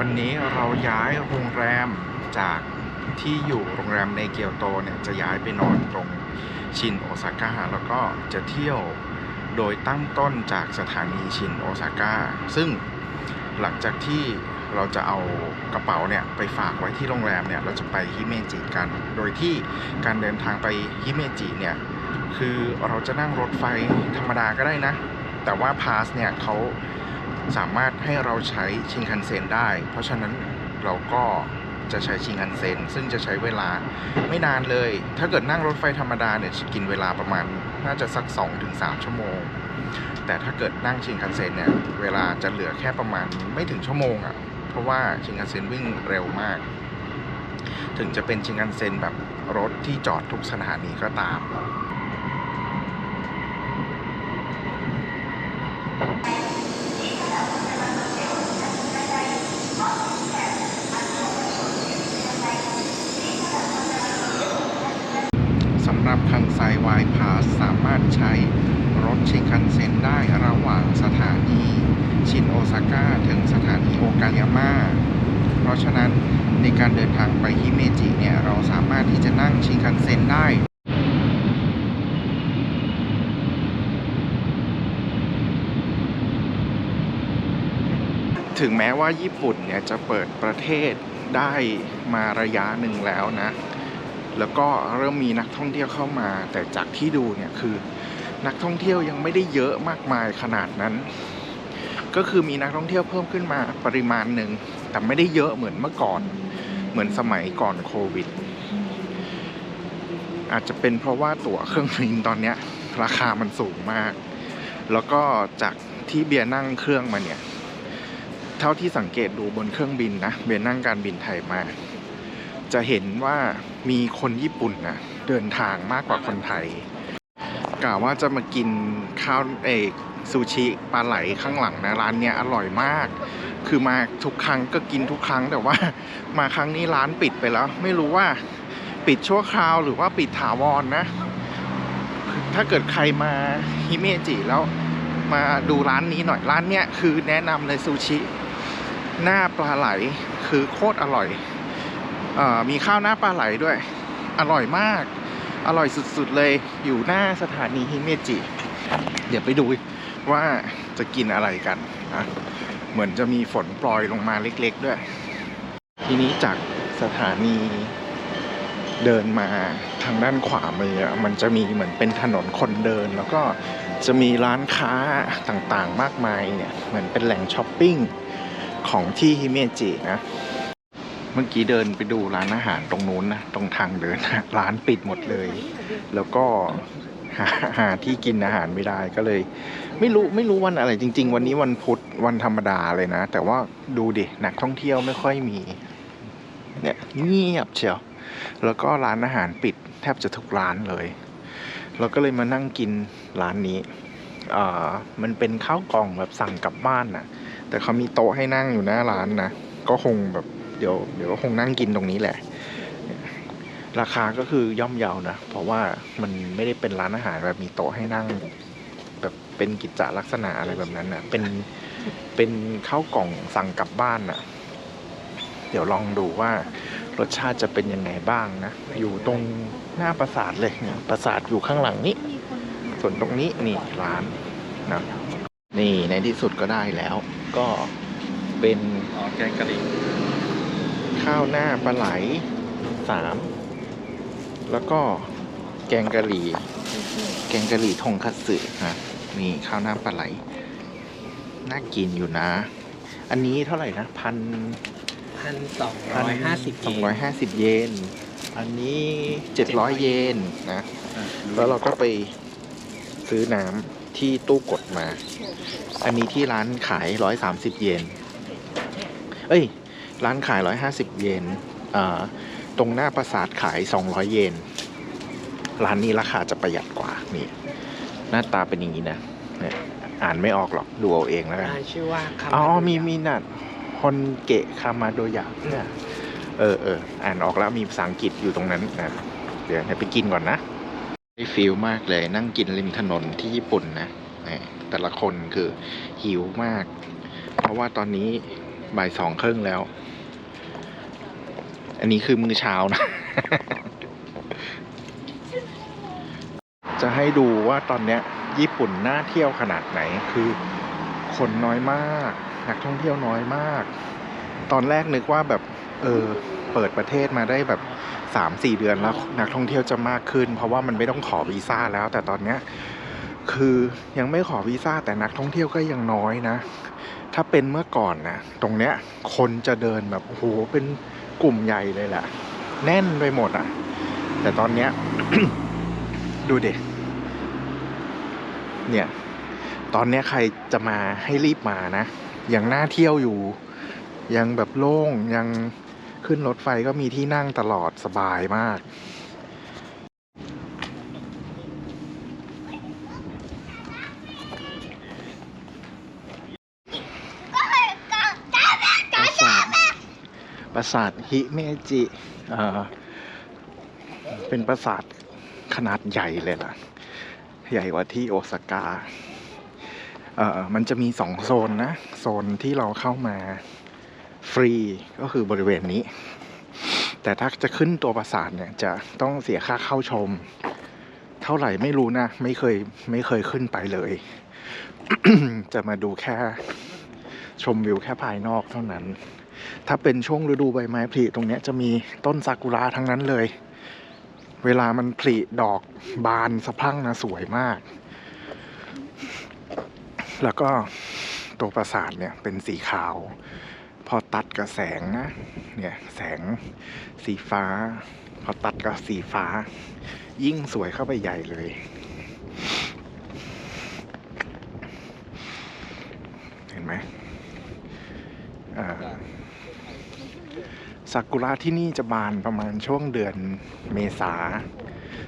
วันนี้เราย้ายโรงแรมจากที่อยู่โรงแรมในเกียวโตเนี่ยจะย้ายไปนอนตรงชินโอซาก้าแล้วก็จะเที่ยวโดยตั้งต้นจากสถานีชินโอซาก้าซึ่งหลังจากที่เราจะเอากระเป๋าเนี่ยไปฝากไว้ที่โรงแรมเนี่ยเราจะไปฮิเมจิกัน โดยที่การเดินทางไปฮิเมจิเนี่ยคือเราจะนั่งรถไฟธรรมดาก็ได้นะ แต่ว่าพาสเนี่ยเขา สามารถให้เราใช้ชินคันเซ็นได้ เพราะฉะนั้นเราก็จะใช้ชินคันเซ็นซึ่งจะใช้เวลาไม่นานเลย ถ้าเกิดนั่งรถไฟธรรมดาเนี่ยจะกินเวลาประมาณน่าจะสัก 2-3 ชั่วโมง แต่ถ้าเกิดนั่งชินคันเซ็นเนี่ยเวลาจะเหลือแค่ประมาณไม่ถึงชั่วโมงอะ่ะ เพราะว่าชินคันเซ็นวิ่งเร็วมาก ถึงจะเป็นชินคันเซ็นแบบรถที่จอดทุกสถานีก็ตาม สำห รับคันไซวายพาสสามารถใช้รถชินคันเซ็นได้ระหว่างสถานี ชินโอซาก้าถึงสถานีโอกายาม่า เพราะฉะนั้นในการเดินทางไปฮิเมจิเนี่ย เราสามารถที่จะนั่งชินคันเซ็นได้ถึงแม้ว่าญี่ปุ่นเนี่ยจะเปิดประเทศได้มาระยะหนึ่งแล้วนะ แล้วก็เริ่มมีนักท่องเที่ยวเข้ามา แต่จากที่ดูเนี่ยคือนักท่องเที่ยวยังไม่ได้เยอะมากมายขนาดนั้น ก็คือมีนักท่องเที่ยวเพิ่มขึ้นมาปริมาณหนึ่งแต่ไม่ได้เยอะเหมือนเมื่อก่อน เหมือนสมัยก่อนโควิด อาจจะเป็นเพราะว่าตั๋วเครื่องบินตอนเนี้ยราคามันสูงมาก แล้วก็จากที่เบียร์นั่งเครื่องมาเนี่ย เท่าที่สังเกตดูบนเครื่องบินนะ เบียร์นั่งการบินไทยมา จะเห็นว่า มีคนญี่ปุ่นนะเดินทางมากกว่าคนไทยกล่าวว่าจะมากินข้าวเอกซูชิปลาไหลข้างหลังนะร้านเนี้ยอร่อยมาก คือมาทุกครั้งก็กินทุกครั้งแต่ว่า มาครั้งนี้ร้านปิดไปแล้ว ไม่รู้ว่าปิดชั่วคราวหรือว่าปิดถาวรนนะ ถ้าเกิดใครมาฮิเมจิแล้วมาดูร้านนี้หน่อยร้านเนี้ยคือแนะนำเลยซูชิ หน้าปลาไหลคือโคตรอร่อย มีข้าวหน้าปลาไหลด้วย อร่อยมาก อร่อยสุดๆเลยอยู่หน้าสถานีฮิเมจิ เดี๋ยวไปดูว่าจะกินอะไรกันนะเหมือนจะมีฝนปล่อยลงมาเล็ก ๆ ด้วย ทีนี้จากสถานีเดินมาทางด้านขวามืออะมันจะมีเหมือนเป็นถนนคนเดิน แล้วก็จะมีร้านค้าต่างๆมากมายเนี่ย เหมือนเป็นแหล่งช้อปปิ้งของที่ฮิเมจินะ เมื่อกี้เดินไปดูร้านอาหารตรงนู้นนะตรงทางเดินนะร้านปิดหมดเลย แล้วก็หาหาที่กินอาหารไม่ได้ก็เลย ไม่รู้ไม่รู้วันอะไรจริง ๆ วันนี้วันพุธวันธรรมดาเลยนะ แต่ว่าดูดินักท่องเที่ยวไม่ค่อยมีเนี่ยเงียบเชียวแล้วก็ร้านอาหารปิดแทบจะทุกร้านเลย เราก็เลยมานั่งกินร้านนี้อ่ามันเป็นข้าวกล่องแบบสั่งกลับบ้านนะแต่เขามีโต๊ะให้นั่งอยู่หน้าร้านนะก็คงแบบ เดี๋ยวเดี๋ยวก็คงนั่งกินตรงนี้แหละ ราคาก็คือย่อมเยานะ เพราะว่ามันไม่ได้เป็นร้านอาหารแบบมีโต๊ะให้นั่ง แบบเป็นกิจจลักษณะอะไรแบบนั้นนะเป็นเป็นข้าวกล่องสั่งกลับบ้านนะเดี๋ยวลองดูว่ารสชาติจะเป็นยังไงบ้างนะ อยู่ตรงหน้าปราสาทเลยเนี่ยปราสาทอยู่ข้างหลังนี้ ส่วนตรงนี้นี่ร้านนะนี่ในที่สุดก็ได้แล้ว ก็เป็นแกงกะหรี่ ข้าวหน้าปลาไหลสามแล้วก็แกงกะหรี่ แกงกะหรี่ทงคัตสึนะนี่ข้าวหน้าปลาไหล น่ากินอยู่นะ อันนี้เท่าไหร่นะพันพันสองร้อยห้าสิบสองร้อยห้าสิบเยน อันนี้เจ็ดร้อยเยนนะ แล้วเราก็ไปซื้อน้ำที่ตู้กดมา อันนี้ที่ร้านขายร้อยสามสิบเยน เอ้ย ร้านขายร้อยห้าสิบเยนอ่าตรงหน้าปราสาทขายสองร้อยเยน ร้านนี้ราคาจะประหยัดกว่า นี่ หน้าตาเป็นอย่างนี้นะเนี่ยอ่านไม่ออกหรอก ดูเอาเองแล้วกันร้านชื่อว่าคาอ๋อมาโดยะมีมีนัดฮอนเกะคามาโดยะเนี่ยเออเอออ่านออกแล้วมีภาษาอังกฤษอยู่ตรงนั้นนะเดี๋ยวไปกินก่อนนะได้ฟิลมากเลยนั่งกินริมถนนที่ญี่ปุ่นนะแหมแต่ละคนคือหิวมาก เพราะว่าตอนนี้ บ่ายสองครึ่งแล้ว อันนี้คือมื้อเช้านะ จะให้ดูว่าตอนเนี้ย ญี่ปุ่นน่าเที่ยวขนาดไหนคือคนน้อยมาก นักท่องเที่ยวน้อยมาก ตอนแรกนึกว่าแบบ เออ เปิดประเทศมาได้แบบสามสี่เดือนแล้ว นักท่องเที่ยวจะมากขึ้น เพราะว่ามันไม่ต้องขอวีซ่าแล้ว แต่ตอนเนี้ยคือยังไม่ขอวีซ่าแต่นักท่องเที่ยวก็ยังน้อยนะ ถ้าเป็นเมื่อก่อนนะตรงเนี้ย คนจะเดินแบบโอ้โหเป็นกลุ่มใหญ่เลยแหละแน่นไปหมดอะ แต่ตอนเนี้ย ดูเด็กเนี่ย ตอนเนี้ยใครจะมาให้รีบมานะยังน่าเที่ยวอยู่ ยังแบบโล่งยังขึ้นรถไฟก็มีที่นั่งตลอดสบายมาก ปราสาท ปราสาทฮิเมจิเป็นปราสาทขนาดใหญ่เลยล่ะ ใหญ่กว่าที่โอซาก้ามันจะมีสองโซนนะ โซนที่เราเข้ามาฟรีก็คือบริเวณนี้ แต่ถ้าจะขึ้นตัวปราสาทเนี่ยจะต้องเสียค่าเข้าชม เท่าไหร่ไม่รู้นะ ไม่เคยไม่เคยขึ้นไปเลย จะมาดูแค่ชมวิวแค่ภายนอกเท่านั้น ถ้าเป็นช่วงฤดูใบไม้ผลิตรงนี้จะมีต้นซากุระทั้งนั้นเลย เวลามันผลิดอกบานสะพรั่งนะสวยมาก แล้วก็ตัวปราสาทเนี่ยเป็นสีขาว พอตัดกับแสงนะ เนี่ยแสงสีฟ้า พอตัดกับสีฟ้า ยิ่งสวยเข้าไปใหญ่เลย เห็นไหม เอ่อ ซากุระที่นี่จะบานประมาณช่วงเดือนเมษา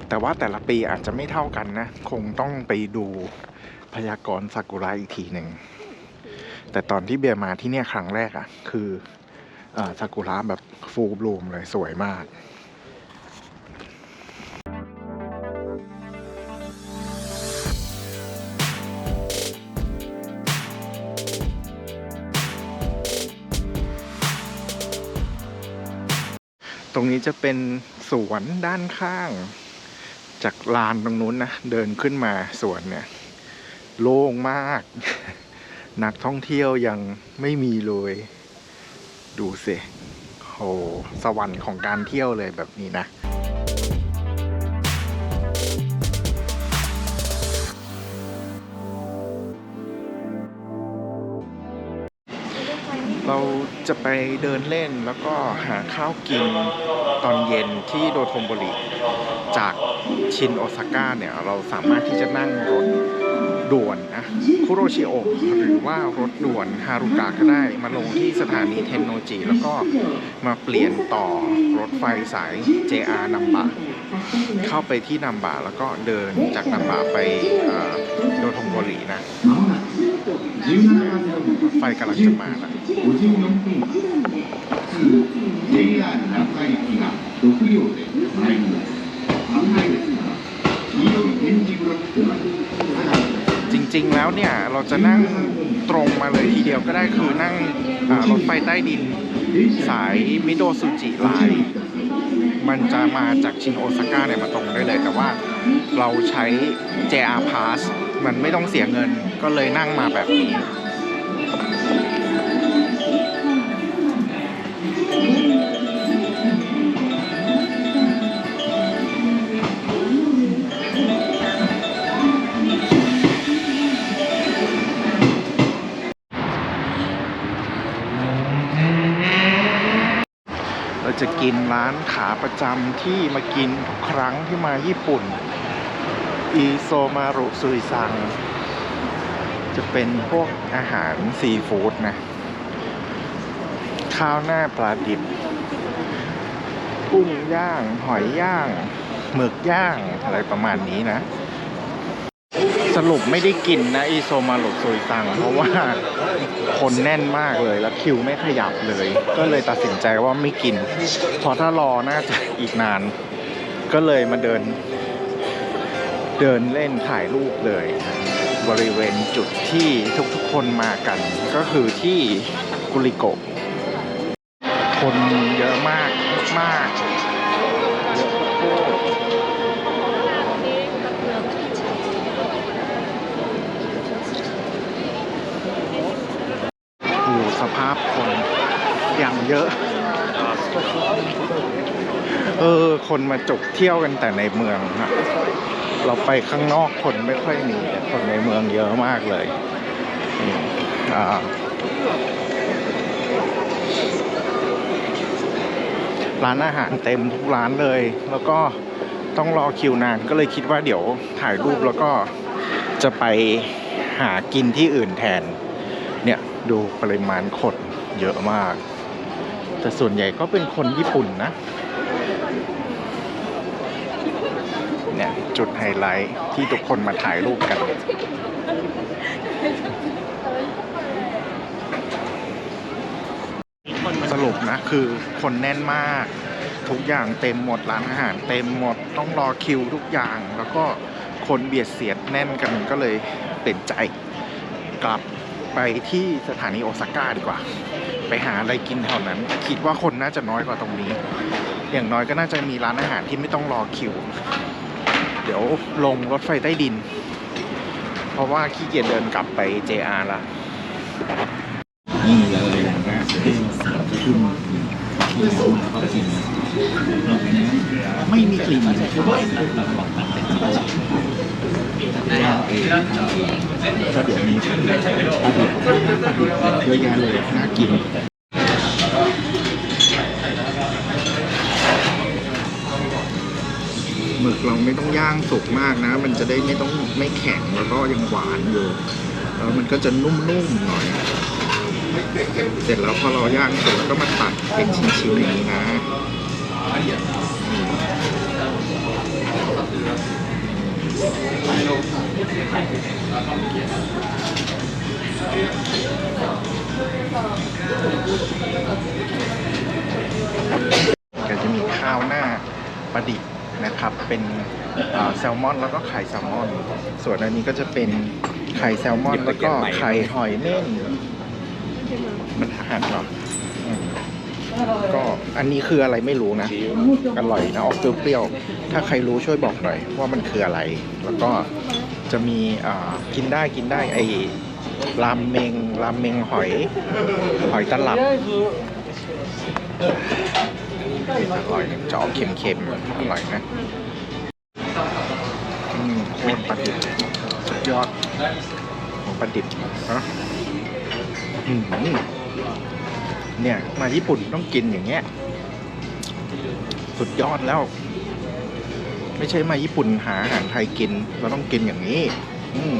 แต่ว่าแต่ละปีอาจจะไม่เท่ากันนะ คงต้องไปดูพยากรณ์ซากุระอีกทีหนึ่ง แต่ตอนที่เบียร์มาที่เนี่ยครั้งแรกอะ่ะ คืออซากุระแบบฟูบลูมเลยสวยมาก รงนี้จะเป็นสวนด้านข้าง จากลานตรงนู้นนะเดินขึ้นมาสวนเนี่ย โล่งมาก นักท่องเที่ยวยังไม่มีเลย ดูสิโหสวรรค์ของการเที่ยวเลยแบบนี้นะ จะไปเดินเล่นแล้วก็หาข้าวกินตอนเย็นที่โดโทมโบริจากชินโอซาก้าเนี่ย เราสามารถที่จะนั่งรถด่วนนะคุโรชิโอหรือว่ารถด่วนฮารุกะก็ได้มาลงที่สถานีเทนโนจิ แล้วก็มาเปลี่ยนต่อรถไฟสาย JR นัมบะเข้าไปที่นัมบะแล้วก็เดินจากนัมบะไปโดโทมโบรินะ ไฟกำลังจะมาล้จริงๆแล้วเนี่ย เราจะนั่งตรงมาเลยทีเดียวก็ได้คือนั่งรถไฟใต้ดิน สายมิโดซูจิไลมันจะมาจากชินโอซาก้าเนี่ยมาตรงได้เลย แต่ว่าเราใช้ JR Pass มันไม่ต้องเสียเงิน ก็เลยนั่งมาแบบนี้เราจะกินร้านขาประจำที่มากินทุกครั้งที่มาญี่ปุ่น อีโซมารุซุยซัง จะเป็นพวกอาหารซีฟู้ดนะ ข้าวหน้าปลาดิบกุ้งย่าง หอยย่างหมึกย่างอะไรประมาณนี้นะ สรุปไม่ได้กินนะอีโซมารุซุยซัง เพราะว่าคนแน่นมากเลยแล้วคิวไม่ขยับเลย ก็เลยตัดสินใจว่าไม่กินเพราะถ้ารอน่าจะอีกนาน ก็เลยมาเดิน เดินเล่นถ่ายรูปเลย บริเวณจุดที่ทุกๆคนมากัน ก็คือที่กุริโกะคนเยอะมากมากดูสภาพคนอย่างเยอะ เออ คนมาจบเที่ยวกันแต่ในเมืองฮะ เราไปข้างนอกคนไม่ค่อยมีแต่คนในเมืองเยอะมากเลยอ่าร้านอาหารเต็มทุกร้านเลย แล้วก็ต้องรอคิวนานก็เลยคิดว่าเดี๋ยวถ่ายรูปแล้วก็จะไปหากินที่อื่นแทน เนี่ยดูปริมาณคนเยอะมาก แต่ส่วนใหญ่ก็เป็นคนญี่ปุ่นนะ เนี่ยจุดไฮไลท์ที่ทุกคนมาถ่ายรูปกัน สรุปนะคือคนแน่นมาก ทุกอย่างเต็มหมดร้านอาหารเต็มหมดต้องรอคิวทุกอย่าง แล้วก็คนเบียดเสียดแน่นกันก็เลยเปลี่ยนใจกลับไปที่สถานีโอซาก้าดีกว่า ไปหาอะไรกินแถวนั้น คิดว่าคนน่าจะน้อยกว่าตรงนี้ อย่างน้อยก็น่าจะมีร้านอาหารที่ไม่ต้องรอคิว เดี๋ยวลงรถไฟใต้ดิน เพราะว่าขี้เกียจเดินกลับไป JR ละนี่เลยนะขึ้นขึ้นก็กินไม่มีกลิ่นเลยคือว่าเองก็เดี๋ยวนี้ปลาดุกปลาดุกเยอะแยะเลยน่ากิน ไม่ต้องย่างสุกมากนะ มันจะได้ไม่ต้องไม่แข็งแล้วก็ยังหวานอยู่แล้วมันก็จะนุ่มๆหน่อย เสร็จแล้วพอเราย่างเสร็จก็มาตัดเป็นชิ้นๆอย่างนี้นะก็จะมีข้าวหน้าปลาดิบ นะครับ เป็นเอ่อแซลมอนแล้วก็ไข่แซลมอน ส่วนอันนี้ก็จะเป็นไข่แซลมอนแล้วก็ไข่หอยเม่นมันอาหารเหรออืมก็อันนี้คืออะไรไม่รู้นะอร่อยนะออกเปรี้ยวๆถ้าใครรู้ช่วยบอกหน่อยว่ามันคืออะไร แล้วก็จะมีอ่ากินได้กินได้ไอ้รามเมงรามเมงหอย หอยตลับ อร่อยจะออกเค็มๆอร่อยนะอืมโคตรปลาดิบสุดยอดของปลาดิบนะอืมเนี่ย มาญี่ปุ่นต้องกินอย่างเงี้ย สุดยอดแล้ว ไม่ใช่มาญี่ปุ่นหาอาหารไทยกิน เราต้องกินอย่างนี้ อืม